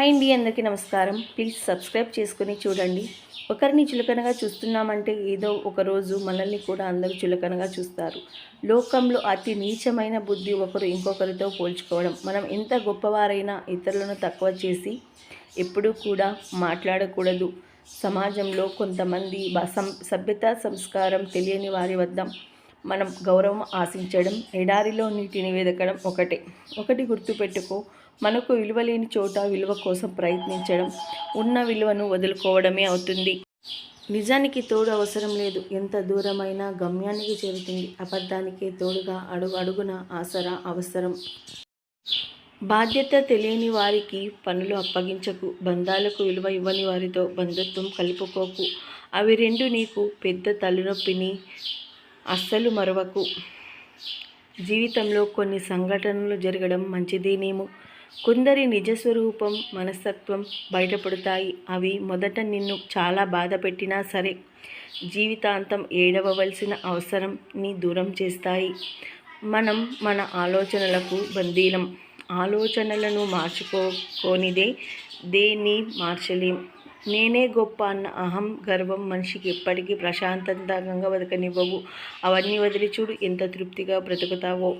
Hi అండి అందరికీ నమస్కారం. ప్లీజ్ సబ్స్క్రైబ్ చేసుకుని చూడండి. ఒకరిని చులకనగా చూస్తున్నామంటే ఏదో ఒకరోజు మనల్ని కూడా అందరూ చులకనగా చూస్తారు. లోకంలో అతి నీచమైన బుద్ధి ఒకరు ఇంకొకరితో పోల్చుకోవడం. మనం ఎంత గొప్పవారైనా ఇతరులను తక్కువ చేసి ఎప్పుడూ కూడా మాట్లాడకూడదు. సమాజంలో కొంతమంది సభ్యత సంస్కారం తెలియని వారి వద్ద మనం గౌరవం ఆశించడం ఎడారిలో నీటిని వెదకడం ఒకటే. ఒకటి గుర్తుపెట్టుకో మనకు విలువ లేని చోట విలువ కోసం ప్రయత్నించడం ఉన్న విలువను వదులుకోవడమే అవుతుంది. నిజానికి తోడు అవసరం లేదు. ఎంత దూరమైనా గమ్యానికి చేరుతుంది. అబద్ధానికే తోడుగా అడుగు అడుగున ఆసరా అవసరం. బాధ్యత తెలియని వారికి పనులు అప్పగించకు. బంధాలకు విలువ ఇవ్వని వారితో బంధుత్వం కలుపుకోకు. అవి రెండు నీకు పెద్ద తలనొప్పిని అస్సలు మరవకు. జీవితంలో కొన్ని సంఘటనలు జరగడం మంచిదేనేమో. కొందరి నిజస్వరూపం మనస్తత్వం బయటపడతాయి. అవి మొదట నిన్ను చాలా బాధ పెట్టినా సరే జీవితాంతం ఏడవవలసిన అవసరం నీ దూరం చేస్తాయి. మనం మన ఆలోచనలకు బందీలం ఆలోచనలను మార్చుకోనిదే దేన్ని మార్చలేం. నేనే గొప్ప అన్న అహం గర్వం మనిషికి ఎప్పటికీ ప్రశాంతంగా బతకనివ్వవు. అవన్నీ వదిలి చూడు ఎంత తృప్తిగా బ్రతుకుతావో.